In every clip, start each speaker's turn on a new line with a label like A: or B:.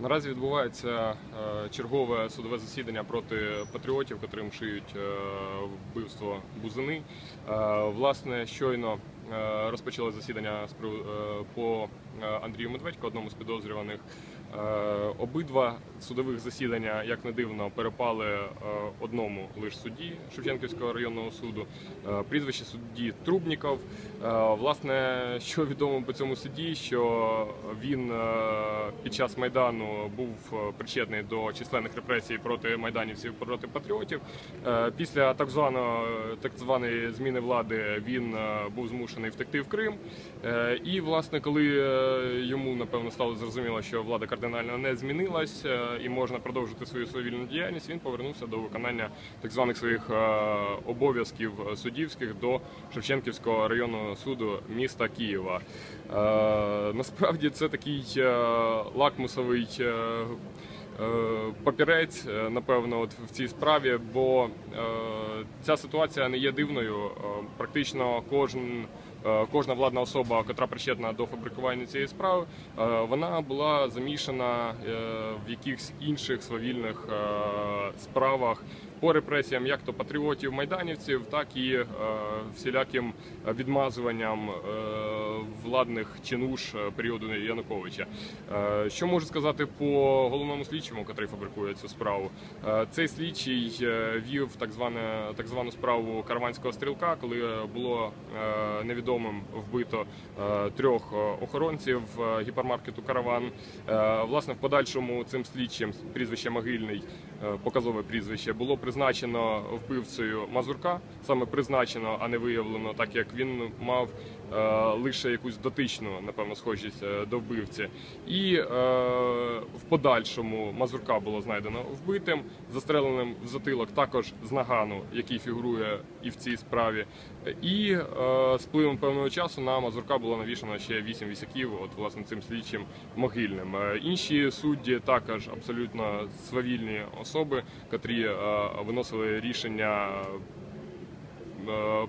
A: Наразі відбувається е, чергове судове засідання проти патріотів, котрим шиють е, вбивство бузини. Е, Власне, щойно розпочали засідання по Андрію Медведько, одному з підозрюваних. Е, Обидва судових засідання, як не дивно, перепали е, одному лише судді Шевченківського районного суду. Е, Прізвище судді Трубніков. Власне, що відомо по цьому судді, що він під час майдану був причетний до численних репресій проти майданівців, проти патріотів. Після так званого так званої зміни влади він був змушений втекти в Крим. І, власне, коли йому напевно стало зрозуміло, що влада кардинально не змінилась е, і можна продовжити свою свавільну діяльність, він повернувся до виконання так званих своїх е, обов'язків суддівських до Шевченківського районного суду міста Києва. Е, Насправді це такий лакмусовий. Папірець, напевно, от в цій справі, бо ця ситуація не є дивною. Практично кожен, кожна владна особа, яка причетна до фабрикування цієї справи, е, вона була замішана е, в якихось інших свавільних е, справах по репресіям, як то патріотів майданівців, так і е, всіляким відмазуванням е, владних чинуш е, періоду Януковича. Е, Що можу сказати по головному слідчому, який фабрикує цю справу? Е, Цей слідчий вів так зване так звану справу караванського стрілка, коли було невідомим вбито трьох охоронців гіпермаркету Караван. Власне, в подальшому цим слідчим прізвище Могильний, показове прізвище, було призначено вбивцею Мазурка, саме призначено, а не виявлено, так як він мав е, лише якусь дотичну, напевно, схожість е, до вбивці. І е, в подальшому Мазурка було знайдено вбитим, застреленим в затилок також з нагану, який фігурує і в цій справі. І е, з пливом певного часу на Мазурка було навішано ще вісім вісяків, от власне цим слідчим могильним. Е, Інші судді також абсолютно свавільні особи, котрі е, виносили рішення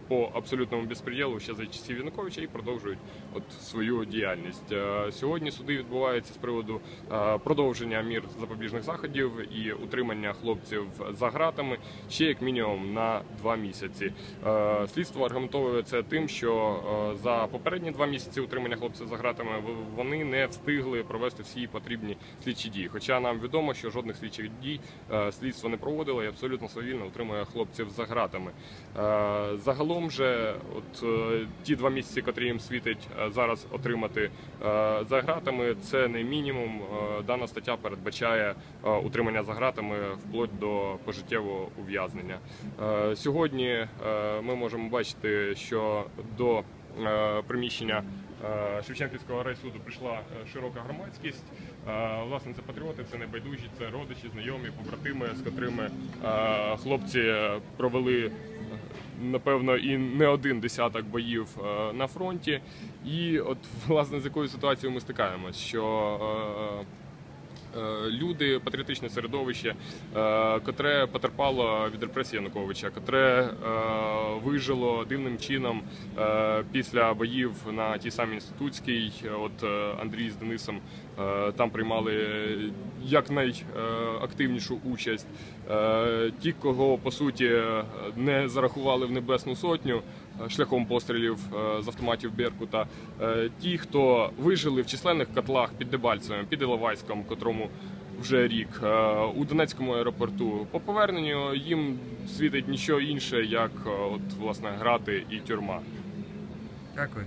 A: по абсолютному безпреділу ще за часів Януковича і продовжують от свою діяльність. Е, Сьогодні суди відбуваються з приводу е, продовження мір запобіжних заходів і утримання хлопців за ґратами ще як мінімум на два місяці. Е, Слідство аргументовує це тим, що е, за попередні два місяці утримання хлопців за ґратами в- вони не встигли провести всі потрібні слідчі дії. Хоча нам відомо, що жодних слідчих дій е, слідство не проводило і абсолютно свавільно утримує хлопців за ґратами. Загалом же, от е, ті два місяці, котрі їм світить е, зараз отримати е, за ґратами, це не мінімум. Дана стаття передбачає утримання за ґратами вплоть до пожиттєвого ув'язнення. Сьогодні ми можемо бачити, що до приміщення Шевченківського райсуду прийшла широка громадськість. Власне, це патріоти, це небайдужі, це родичі, знайомі, побратими, з котрими хлопці провели. Напевно, і не один десяток боїв е, на фронті. І от власне з якою ситуацією ми стикаємось, що е, е, люди, патріотичне середовище, е, котре потерпало від репресії Януковича, котре е, вижило дивним чином е, після боїв на тій самій інститутській. От е, Андрій з Денисом е, там приймали якнайактивнішу участь. Е, Ті, кого по суті не зарахували в Небесну Сотню е, шляхом пострілів е, з автоматів Беркута. Е, Ті, хто вижили в численних котлах під Дебальцевим, під Іловайськом, котрому вже рік е, у Донецькому аеропорту. По поверненню їм світить нічого інше, як е, от власне грати і тюрма.
B: Дякую.